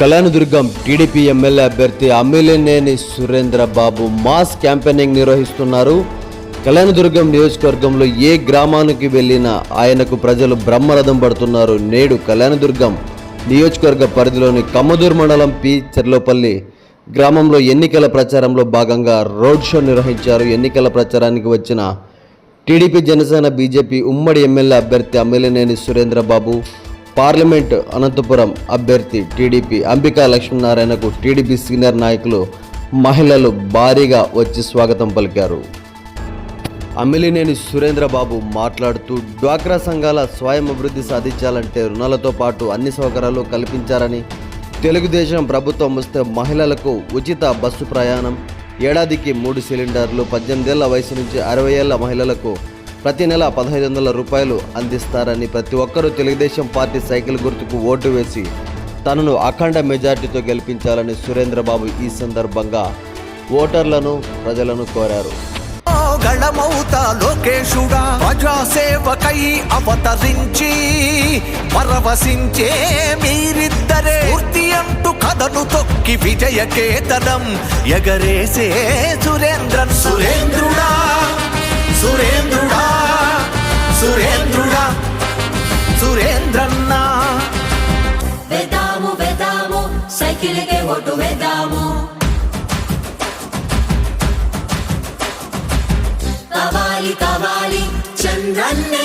Kalyandurg TDP MLA అభ్యర్థి Ammilineni Surendra Babu mass campaigning నిర్వహిస్తున్నారు. కళ్యాణదుర్గం నియోజకవర్గంలో ఏ గ్రామానికి వెళ్ళినా ఆయనకు ప్రజలు బ్రహ్మరథం పడుతున్నారు. నేడు కళ్యాణదుర్గం నియోజకవర్గ పరిధిలోని కమ్మదూర్ మండలం పి. చెర్లోపల్లి గ్రామంలో ఎన్నికల ప్రచారంలో భాగంగా రోడ్ షో నిర్వహించారు. ఎన్నికల ప్రచారానికి వచ్చిన టీడీపీ జనసేన బీజేపీ ఉమ్మడి ఎమ్మెల్యే అభ్యర్థి అమ్మిలినేని సురేంద్రబాబు పార్లమెంట్ అనంతపురం అభ్యర్థి టీడీపీ అంబికా లక్ష్మీనారాయణకు టీడీపీ సీనియర్ నాయకులు మహిళలు భారీగా వచ్చి స్వాగతం పలికారు. అమ్మిలినేని సురేంద్రబాబు మాట్లాడుతూ డ్వాక్రా సంఘాల స్వయం అభివృద్ధి సాధించాలంటే రుణాలతో పాటు అన్ని సౌకర్యాలు కల్పించారని తెలుగుదేశం ప్రభుత్వం వస్తే మహిళలకు ఉచిత బస్సు ప్రయాణం ఏడాదికి మూడు సిలిండర్లు పద్దెనిమిదేళ్ళ వయసు నుంచి అరవై ఏళ్ళ మహిళలకు ప్రతి నెల పదహైదు వందల రూపాయలు అందిస్తారని ప్రతి ఒక్కరూ తెలుగుదేశం పార్టీ సైకిల్ గుర్తుకు ఓటు వేసి తనను అఖండ మెజార్టీతో గెలిపించాలని సురేంద్రబాబు ఈ సందర్భంగా ఓటర్లను ప్రజలను కోరారు. గళమౌత లోకేశుడా ప్రజాసేవకై అవతరించి పరవశించే మీరిద్దరే. పూర్తి అంటూ కథను తొక్కి విజయ కేతనం ఎగరేసే సురేంద్రన్. సురేంద్రు చంద్రన్న. వెదాము వెదాము సైకిల్కే ఓటు వెదాము. కావాలి కావాలి చంద్రన్నే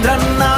vendrán a